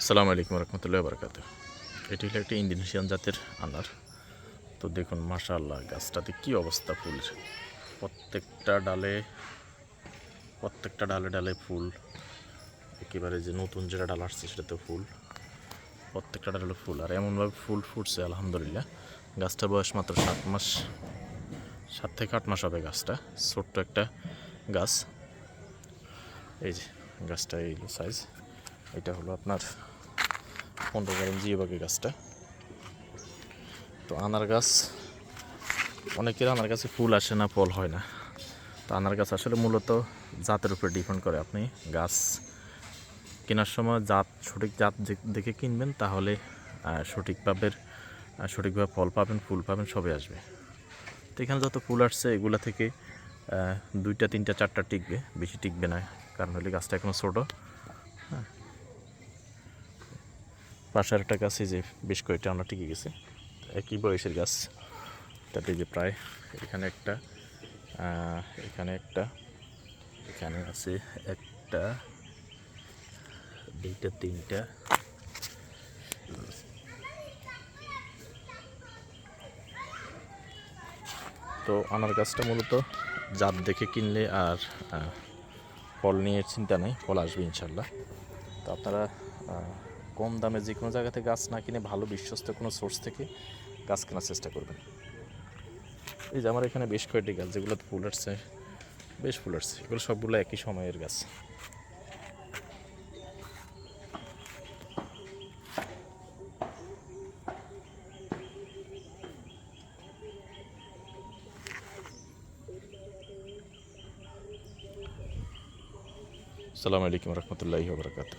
আসসালামু আলাইকুম রহমতুল্লাহ বরকাত এটি হলো একটি ইন্দোনেশিয়ান জাতের আনার। তো দেখুন, মাশাআল্লাহ, গাছটাতে কি অবস্থা ফুলের। প্রত্যেকটা ডালে প্রত্যেকটা ডালে ডালে ফুল। একেবারে যে নতুন যেটা ডাল আসছে সেটাতে ফুল। প্রত্যেকটা ডালে ফুল। আর এমনভাবে ফুল ফুটছে, আলহামদুলিল্লাহ। গাছটার বয়স মাত্র সাত মাস, সাত থেকে আট মাস হবে গাছটা। ছোট্ট একটা গাছ। এই যে, গাছটা এই সাইজ এটা হলো আপনার পনেরো গ্রাম জিওবাগি গাছটা। তো আনার গাছ, অনেকের আনার গাছে ফুল আসে না, ফল হয় না। তো আনার গাছ আসলে মূলত জাতের উপরে ডিপেন্ড করে। আপনি গাছ কেনার সময় জাত, সঠিক জাত দেখে কিনবেন, তাহলে সঠিকভাবে সঠিকভাবে ফল পাবেন, ফুল পাবেন সবে আসবে। তো এখানে যত ফুল আসছে, এগুলা থেকে দুইটা, তিনটা, চারটা টিকবে, বেশি টিকবে না। কারণ হলে গাছটা এখনও ছোটো। পাশের একটা গাছ, এই যে বেশ কয়েকটা আমরা টিকে গেছে। একই বয়সের গাছ, তাতে যে প্রায় এখানে একটা এখানে একটা, এখানে আছে একটা, দুইটা, তিনটা, তো আনার গাছটা মূলত জাত দেখে কিনলে আর ফল নিয়ে চিন্তা নেই, ফল আসবে ইনশাল্লাহ। তো আপনারা কম দামে যে কোনো জায়গা থেকে গাছ না কিনে ভালো বিশ্বস্ত কোনো সোর্স থেকে গাছ কেনার চেষ্টা করবেন। এই যে আমার এখানে বেশ কয়েকটি গাছ যেগুলো ফুল আসছে, বেশ ফুল আসছে। এগুলো সবগুলো একই সময়ের গাছ। আসসালামু আলাইকুম রহমতুল্লাহি বরকাত